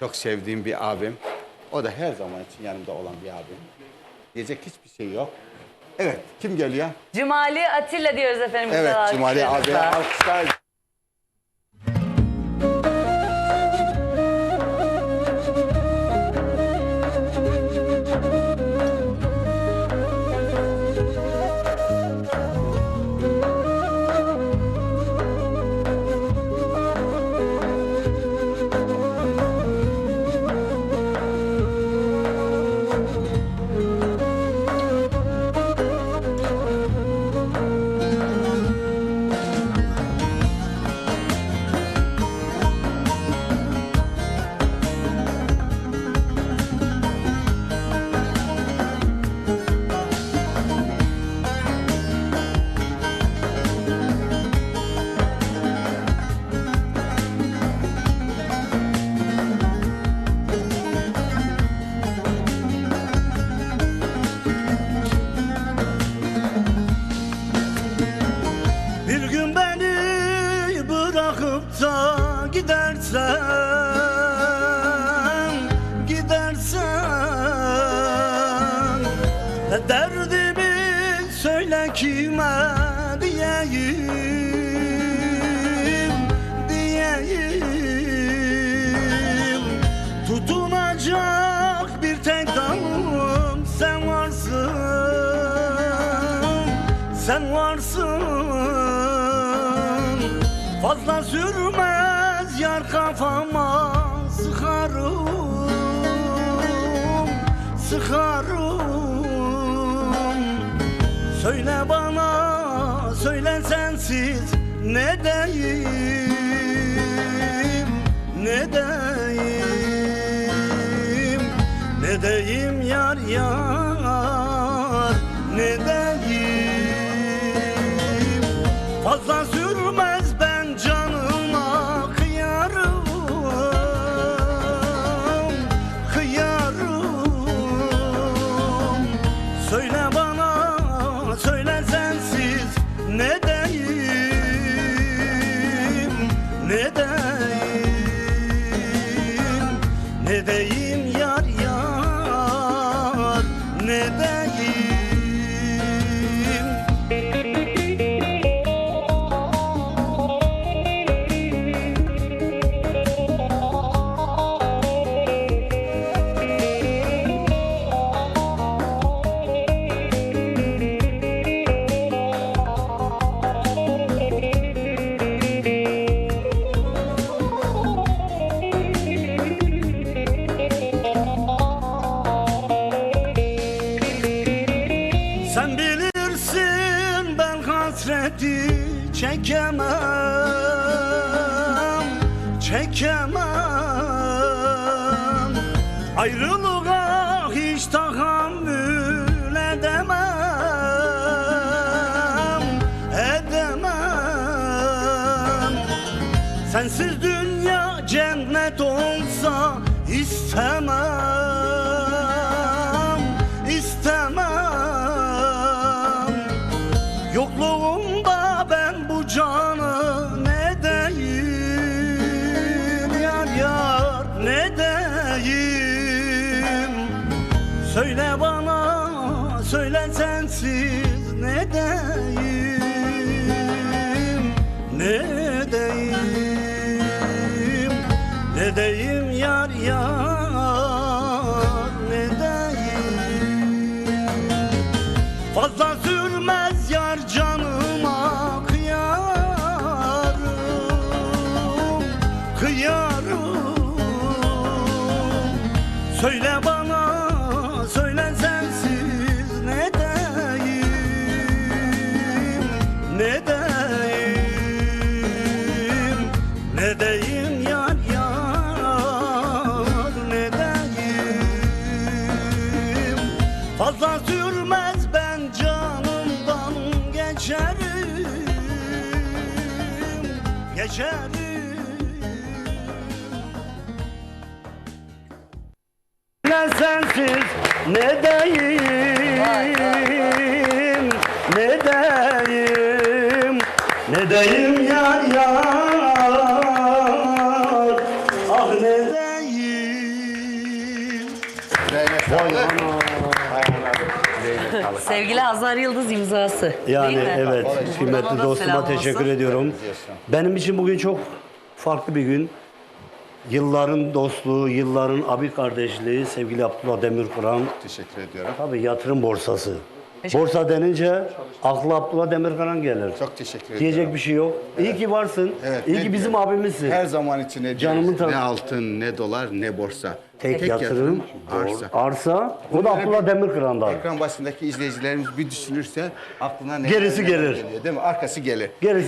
Çok sevdiğim bir abim. O da her zaman için yanımda olan bir abim. Diyecek hiçbir şey yok. Evet, kim geliyor? Cumali Atilla diyoruz efendim. Evet, Cumali abi alkışlar. Sen varsın. Fazla sürmez yar kafama sıkarım Sıkarım. Söyle bana söyle sensiz ne deyim Fazla sürmez ben canıma kıyarım Kıyarım. Söyle bana söyle sensiz ne deyim Ne deyim Ne deyim çekemem Çekemem. Ayrılığa hiç tahammül edemem Edemem. Sensiz Ne deyim Ne deyim yar yar Ne deyim? Fazla sürmez yar canıma kıyarım Kıyarım. Söyle bana Ne sensiz ne deyim Sağlık. Sevgili Hazar Yıldız imzası. Yani Değil mi? evet kıymetli dostuma teşekkür olsun. ediyorum. Benim için bugün çok farklı bir gün. Yılların dostluğu, yılların abi kardeşliği sevgili Abdullah Demirkıran. Teşekkür ediyorum. Tabii yatırım borsası. Borsa denince akla Abdullah Demirkıran gelir. Çok teşekkür ediyorum. Diyecek bir şey yok. İyi ki varsın. Evet, İyi ne ki bizim abimizsin. Her zaman için ne Canımın tadı. Ne altın, ne dolar, ne borsa. Tek, yatırım, arsa. arsa. O da Abdullah Demirkıran'dan. Ekran başındaki izleyicilerimiz bir düşünürse aklına ne Gerisi gelir. geliyor değil mi? Arkası gelir. Gerisi